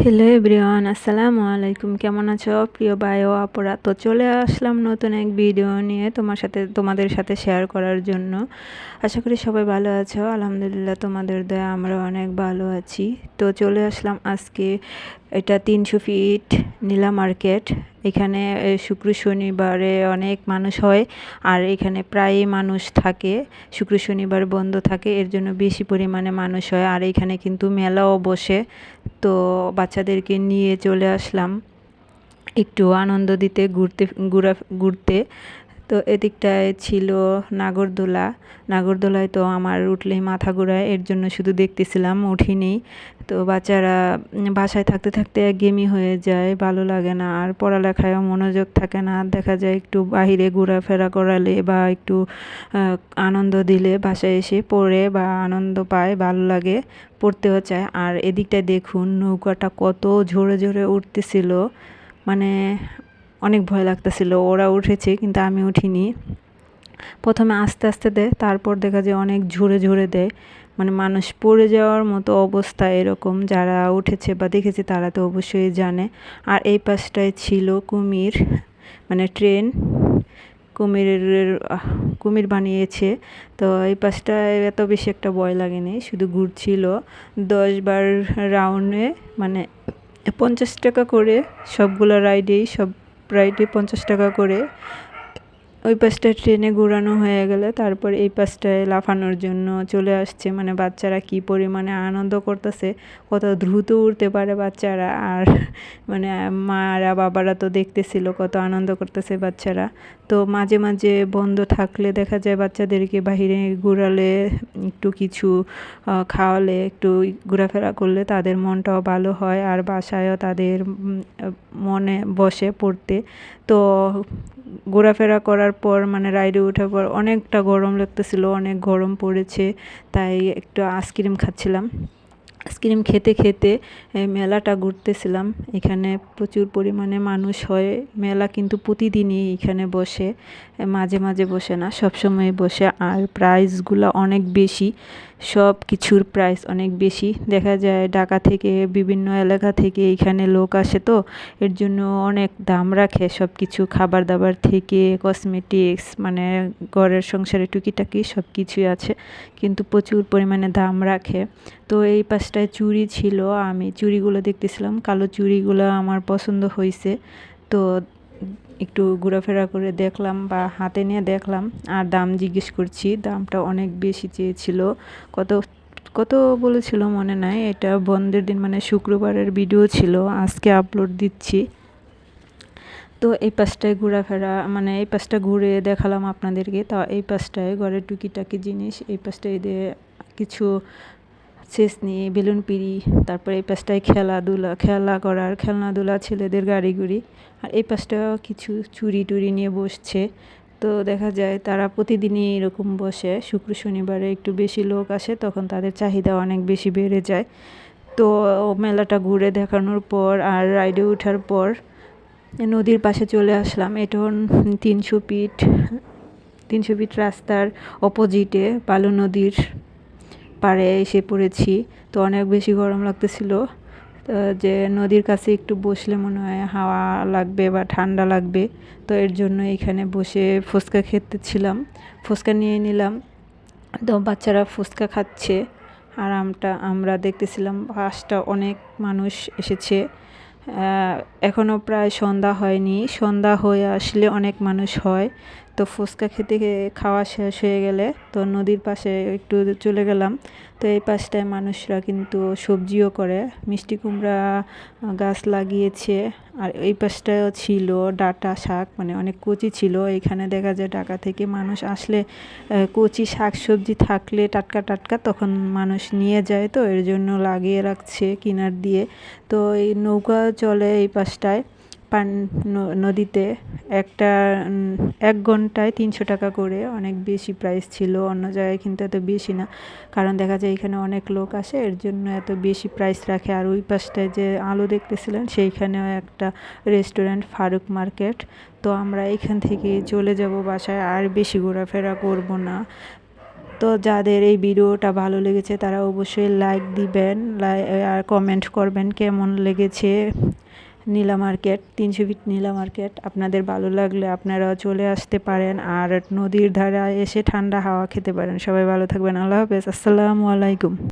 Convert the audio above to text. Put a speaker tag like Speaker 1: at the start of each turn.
Speaker 1: Hello everyone আসসালামু আলাইকুম। কেমন আছো? প্রিয় বায়ো অপরা তো চলে আসলাম নতুন এক ভিডিও নিয়ে তোমার সাথে, তোমাদের সাথে শেয়ার করার জন্য। আশা করি সবাই ভালো আছো। আলহামদুলিল্লাহ, তোমাদের দয়া আমরা অনেক ভালো আছি। তো চলে আসলাম আজকে, এটা তিনশো ফিট নীলা মার্কেট। এখানে শুক্র শনিবারে অনেক মানুষ হয় আর এখানে প্রায় মানুষ থাকে, শুক্র শনিবার বন্ধ থাকে, এর জন্য বেশি পরিমাণে মানুষ হয় আর এখানে কিন্তু মেলাও বসে। তো বাচ্চাদেরকে নিয়ে চলে আসলাম, একটু আনন্দ দিতে, ঘুরতে, ঘুরা, ঘুরতে। তো এদিকটায় ছিল নাগরদোলা। নাগরদোলায় তো আমার উঠলেই মাথা ঘোরায়, এর জন্য শুধু দেখতেছিলাম, উঠিনি। তো বাচ্চারা বাসায় থাকতে থাকতে একঘেয়েমি হয়ে যায়, ভালো লাগে না, আর পড়ালেখায়ও মনোযোগ থাকে না। দেখা যায় একটু বাহিরে ঘোরাফেরা করালে বা একটু আনন্দ দিলে বাসায় এসে পড়ে বা আনন্দ পায়, ভালো লাগে, পড়তেও চায়। আর এদিকটায় দেখুন, নৌকাটা কত ঝোরে ঝোরে উঠতেছিল। মানে অনেক ভয় লাগতেছিল, ওরা উঠেছে কিন্তু আমি উঠিনি। প্রথমে আস্তে আস্তে দেয়, তারপর দেখা যায় অনেক ঝরে ঝরে দেয়। মানে মানুষ পড়ে যাওয়ার মতো অবস্থা এরকম, যারা উঠেছে বা দেখেছে তারা তো অবশ্যই জানে। আর এই পাশটায় ছিল কুমির মানে ট্রেন, কুমিরের, কুমির বানিয়েছে। তো এই পাশটায় এত বেশি একটা ভয় লাগেনি, শুধু ঘুরছিল। দশ বার রাউন্ডে মানে পঞ্চাশ টাকা করে সবগুলো রাইডেই সব রাইডে পঞ্চাশ টাকা করে ওই পাশটায় ট্রেনে ঘোরানো হয়ে গেলে তারপর এই পাশটায় লাফানোর জন্য চলে আসছে। মানে বাচ্চারা কি পরিমাণে আনন্দ করতেছে, কত দ্রুত উঠতে পারে বাচ্চারা। আর মানে মারা বাবারা তো দেখতেছিল কত আনন্দ করতেছে বাচ্চারা। তো মাঝে মাঝে বন্ধ থাকলে দেখা যায় বাচ্চাদেরকে বাহিরে ঘোরালে, একটু কিছু খাওয়ালে, একটু ঘোরাফেরা করলে তাদের মনটাও ভালো হয়। আর বাসায়ও তাদের মনে বসে পড়তে। তো ঘোরাফেরা করার পর মানে রাইডে ওঠার পর অনেকটা গরম লাগতেছিল, অনেক গরম পড়েছে, তাই একটু আইসক্রিম খাচ্ছিলাম। আইসক্রিম খেতে খেতে মেলাটা ঘুরতেছিলাম। এখানে প্রচুর পরিমাণে মানুষ হয়। মেলা কিন্তু প্রতিদিনই এখানে বসে মাঝে মাঝে বসে না, সবসময় বসে। আর প্রাইসগুলো অনেক বেশি। সব কিছুর প্রাইস অনেক বেশি। দেখা যায় ঢাকা থেকে বিভিন্ন এলাকা থেকে এখানে লোক আসে তো, এর জন্য অনেক দাম রাখে সব কিছু খাবার দাবার থেকে কসমেটিক্স মানে ঘরের সংসারে টুকিটাকি সব কিছুই আছে, কিন্তু প্রচুর পরিমাণে দাম রাখে। তো এই পাশটায় চুড়ি ছিল, আমি চুড়িগুলো দেখতেছিলাম, কালো চুড়িগুলো আমার পছন্দ হয়েছে তো একটু ঘোরাফেরা করে দেখলাম বা হাতে নিয়ে দেখলাম আর দাম জিজ্ঞেস করছি, দামটা অনেক বেশি চেয়েছিল। কত কত বলেছিল মনে নাই, এটা বন্ধের দিন মানে শুক্রবারের ভিডিও ছিল, আজকে আপলোড দিচ্ছি। তো এই পাশটায় ঘোরাফেরা মানে এই পাশটা ঘুরে দেখালাম আপনাদেরকে। তা এই পাশটায় ঘরের টুকিটাকি জিনিস, এই পাশটায় দিয়ে কিছু শেষ নিয়ে, বেলুন পিড়ি, তারপরে এই পাশটায় খেলাধুলা, খেলা করার, খেলনাধুলা ছেলেদের গাড়ি গুড়ি আর এই পাশটা কিছু চুরি টুরি নিয়ে বসছে। তো দেখা যায় তারা প্রতিদিনই এরকম বসে, শুক্র শনিবারে একটু বেশি লোক আসে, তখন তাদের চাহিদা অনেক বেশি বেড়ে যায়। তো মেলাটা ঘুরে দেখানোর পর আর রাইডে ওঠার পর নদীর পাশে চলে আসলাম। এটা তিনশো ফিট তিনশো ফিট রাস্তার অপোজিটে বালু নদীর পাড়ে এসে পড়েছি। তো অনেক বেশি গরম লাগতেছিল। যে নদীর কাছে একটু বসলে মনে হয় হাওয়া লাগবে বা ঠান্ডা লাগবে। তো এর জন্য এখানে বসে ফুচকা খেতেছিলাম ফুচকা নিয়ে নিলাম। তো বাচ্চারা ফুচকা খাচ্ছে। আর আমটা, আমরা দেখতেছিলাম পাশটা অনেক মানুষ এসেছে। এখনও প্রায় সন্ধ্যা হয়নি। সন্ধ্যা হয়ে আসলে অনেক মানুষ হয়। তো ফুচকা খেতে খাওয়া শেষ হয়ে গেলে তো নদীর পাশে একটু চলে গেলাম। তো এই পাশটায় মানুষরা কিন্তু সবজিও করে, মিষ্টি কুমড়া গাছ লাগিয়েছে। আর এই পাশটাও ছিল ডাটা শাক মানে অনেক কচি ছিল। এখানে দেখা যায় ঢাকা থেকে মানুষ আসলে কচি শাক সবজি থাকলে টাটকা টাটকা তখন মানুষ নিয়ে যায় তো, এর জন্য লাগিয়ে রাখছে কিনার দিয়ে। তো এই নৌকা চলে এই পাশটায়। পান নদীতে একটা এক ঘন্টায় তিনশো টাকা করে অনেক বেশি প্রাইস ছিল, অন্য জায়গায় কিন্তু এত বেশি না। কারণ দেখা যায় এখানে অনেক লোক আসে, এর জন্য এত বেশি প্রাইস রাখে। আর ওই পাশটায় যে আলো দেখতেছিলেন, সেইখানেও একটা রেস্টুরেন্ট ফারুক মার্কেট। তো আমরা এখান থেকে চলে যাব বাসায়, আর বেশি ঘোরাফেরা করব না। তো যাদের এই ভিডিওটা ভালো লেগেছে, তারা অবশ্যই লাইক দিবেন আর কমেন্ট করবেন কেমন লেগেছে। নীলা মার্কেট তিনশো ফিট নীলা মার্কেট। আপনাদের ভালো লাগলে আপনারা চলে আসতে পারেন আর নদীর ধারা এসে ঠান্ডা হাওয়া খেতে পারেন। সবাই ভালো থাকবেন। আল্লাহ হাফেজ। আসসালামু আলাইকুম।